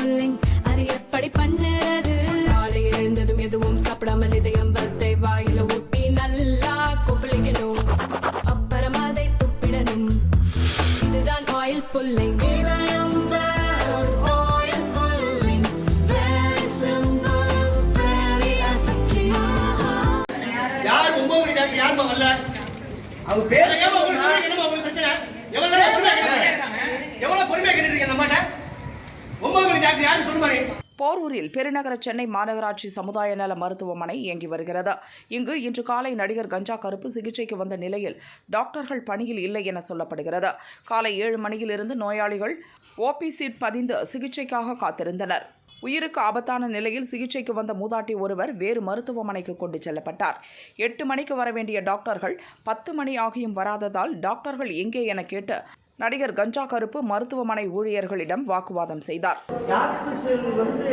Pulling அது எப்படி பண்ணுறது? காலை எழுந்ததும் எதுவும் சாப்பிடாமல் இதயம் வத்தை வாயில ஊட்டி நல்லா கொப்பளிக்கணும். அப்புறம் அதை துப்பிடணும். இதுதான் ஆயில் புல்லிங் யார் ஒன்பது மணி டாக்டர் வரல அவங்க பேர் ஏமா உங்களுக்கு என்னமா உங்களுக்கு பிரச்சனை? எவ்வளவு பொறுமையா கேட்டுட்டு எவ்வளவு பொறுமையா கேட்டுட்டு இருக்கீங்க நம்மகிட்ட ஒன்பது மணி டாக்டர் யாரும் சொல்லுமா நீ போரூரில் பெருநகர சென்னை மாநகராட்சி சமுதாய நல மருத்துவமனை இயங்கி வருகிறது. இங்கு இன்று காலை நடிகர் கஞ்சா கருப்பு சிகிச்சைக்கு வந்த நிலையில் டாக்டர்கள் பணியில் இல்லை என சொல்லப்படுகிறது. காலை ஏழு மணியிலிருந்து நோயாளிகள் ஓபி சீட் பதிந்து சிகிச்சைக்காக காத்திருந்தனர். உயிருக்கு ஆபத்தான நிலையில் சிகிச்சைக்கு வந்த மூதாட்டி ஒருவர் வேறு மருத்துவமனைக்கு கொண்டு செல்லப்பட்டார். எட்டு மணிக்கு வர வேண்டிய டாக்டர்கள் பத்து மணி ஆகியும் வராததால் டாக்டர்கள் எங்கே என கேட்டு நடிகர் கஞ்சா கருப்பு மருத்துவமனை ஊழியர்களிடம் வாக்குவாதம் செய்தார். வந்து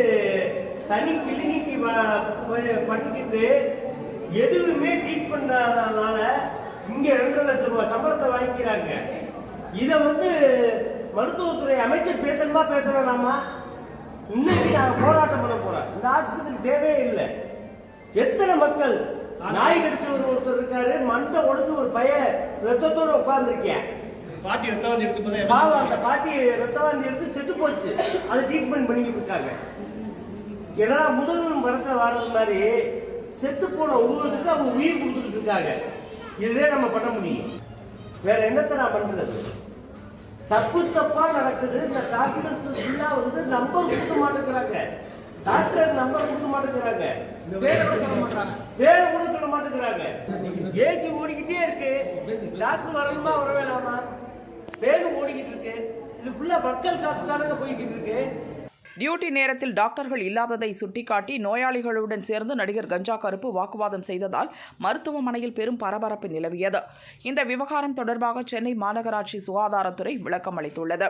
தனி பண்ணிக்கிட்டு எதுவுமே ட்ரீட் பண்ணாதனால இங்க ரெண்டு லட்சம் ரூபாய் சம்பளத்தை வாங்கிக்கிறாங்க. இதை வந்து மருத்துவத்துறை அமைச்சர் பேசணுமா பேசணும்னாமா இன்னைக்கு நான் போராட்டம் பண்ண போறேன் இந்த ஆஸ்பத்திரி தேவையே இல்லை. எத்தனை மக்கள் நாய் கடிச்ச ஒரு ஒருத்தர் இருக்காரு மண்டை உடஞ்சு ஒரு பையன் ரத்தத்தோட உட்கார்ந்துருக்கேன். பாட்டி ரத்தம் வந்து எடுத்து போதே பாவம் அந்த பாட்டி ரத்தவாந்தி எடுத்து செத்து போச்சு. அது ட்ரீட்மெண்ட் பண்ணிக்கிட்டு இருக்காங்க. ஏன்னா முதல்வன் படத்துல வர்றது மாதிரி செத்து போன உருவத்துக்கு அவங்க உயிர் கொடுத்துட்டு இருக்காங்க. இதுவே நம்ம பண்ண முடியும். வேற என்னத்தை நான் பண்றது? தப்பு தப்பா நடக்குது. இந்த டாக்டர்ஸ் ஃபுல்லா வந்து நம்பர் கொடுக்க மாட்டேங்கிறாங்க. டாக்டர் நம்பர் கொடுக்க மாட்டேங்கிறாங்க. வேற கூட சொல்ல மாட்டாங்க வேற கூட சொல்ல மாட்டேங்கிறாங்க. ஏசி ஓடிக்கிட்டே இருக்கு. டாக்டர் வரணுமா வர வேணாமா மக்கள் காசு தானங்க போய்கிட்டு இருக்கு டியூட்டி நேரத்தில் டாக்டர்கள் இல்லாததை சுட்டிக்காட்டி நோயாளிகளுடன் சேர்ந்து நடிகர் கஞ்சா கருப்பு வாக்குவாதம் செய்ததால் மருத்துவமனையில் பெரும் பரபரப்பு நிலவியது. இந்த விவகாரம் தொடர்பாக சென்னை மாநகராட்சி சுகாதாரத்துறை விளக்கம் அளித்துள்ளது.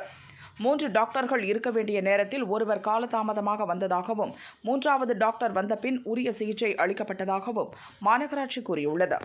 மூன்று டாக்டர்கள் இருக்க வேண்டிய நேரத்தில் ஒருவர் காலதாமதமாக வந்ததாகவும் மூன்றாவது டாக்டர் வந்த பின் உரிய சிகிச்சை அளிக்கப்பட்டதாகவும் மாநகராட்சி கூறியுள்ளது.